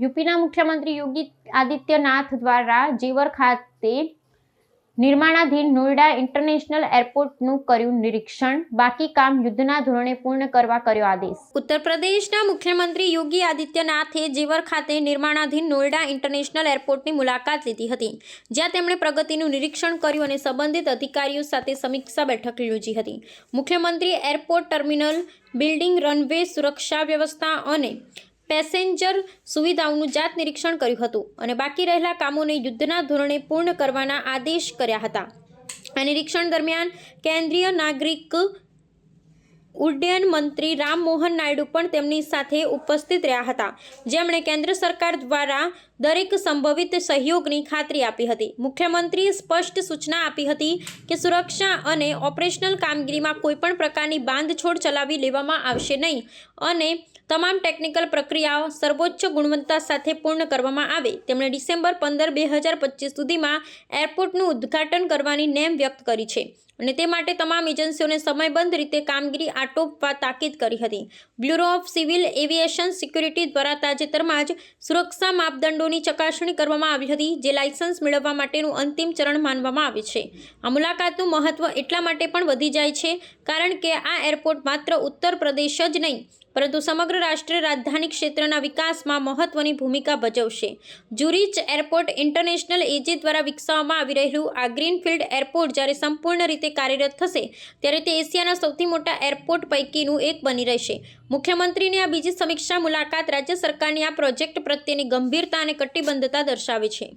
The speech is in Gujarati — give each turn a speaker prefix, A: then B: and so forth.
A: યુપીના મુખ્યમંત્રી યોગી આદિત્યનાથ દ્વારા જેવર ખાતે નિર્માણાધીન નોઈડા ઇન્ટરનેશનલ એરપોર્ટનું કર્યું નિરીક્ષણ. બાકી કામ યુદ્ધના ધોરણે પૂર્ણ કરવા કર્યો આદેશ.
B: ઉત્તર પ્રદેશના મુખ્યમંત્રી યોગી આદિત્યનાથે જેવર ખાતે નિર્માણાધીન નોઈડા ઇન્ટરનેશનલ એરપોર્ટની મુલાકાત લીધી હતી, જ્યાં તેમણે પ્રગતિનું નિરીક્ષણ કર્યું અને સંબંધિત અધિકારીઓ સાથે સમીક્ષા બેઠક યોજી હતી. મુખ્યમંત્રી એરપોર્ટ ટર્મિનલ, બિલ્ડિંગ રનવે સુરક્ષા વ્યવસ્થા અને પેસેન્જર સુવિધાઓનું જાત નિરીક્ષણ કર્યું હતું અને બાકી રહેલા કામોને યુદ્ધના ધોરણે પૂર્ણ કરવાના આદેશ કર્યા હતા. આ નિરીક્ષણ દરમિયાન કેન્દ્રીય નાગરિક ઉડ્ડયન મંત્રી રામમોહન નાયડુ પણ તેમની સાથે ઉપસ્થિત રહ્યા હતા. જેમણે કેન્દ્ર સરકાર દ્વારા દરેક સંભવિત સહયોગની ખાતરી આપી હતી. મુખ્યમંત્રીએ સ્પષ્ટ સૂચના આપી હતી કે સુરક્ષા અને ઓપરેશનલ કામગીરીમાં કોઈપણ પ્રકારની બાંધછોડ ચલાવી લેવામાં આવશે નહીં અને તમામ ટેકનિકલ પ્રક્રિયાઓ સર્વોચ્ચ ગુણવત્તા સાથે પૂર્ણ કરવામાં આવે, તેમણે ડિસેમ્બર પંદર બે હજાર પચીસ સુધીમાં એરપોર્ટનું ઉદ્ઘાટન કરવાની નેમ વ્યક્ત કરી છે અને તે માટે તમામ એજન્સીઓને સમયબંધ રીતે કામગીરી આટોપવા તાકીદ કરી હતી. Bureau of civil aviation security દ્વારા તાજેતરમાં જ સુરક્ષા માપદંડોની ચકાસણી કરવામાં આવી હતી, જે લાયસન્સ મેળવવા માટેનું અંતિમ ચરણ માનવામાં આવે છે. આ મુલાકાતનું મહત્વ એટલા માટે પણ વધી જાય છે, કારણ કે આ એરપોર્ટ માત્ર ઉત્તર પ્રદેશ જ નહીં પરંતુ સમગ્ર રાષ્ટ્ર રાજધાની ક્ષેત્રના વિકાસમાં મહત્વની ભૂમિકા ભજવશે. જુરિચ એરપોર્ટ ઇન્ટરનેશનલ એજી દ્વારા વિકસાવવામાં આવી રહેલું આ ગ્રીનફિલ્ડ એરપોર્ટ જ્યારે સંપૂર્ણ રીતે કાર્યરત થશે, ત્યારે તે એશિયાના સૌથી મોટા એરપોર્ટ પૈકીનું એક બની રહેશે. મુખ્યમંત્રીની આ બીજી સમીક્ષા મુલાકાત રાજ્ય સરકારની આ પ્રોજેક્ટ પ્રત્યેની ગંભીરતા અને કટિબદ્ધતા દર્શાવે છે.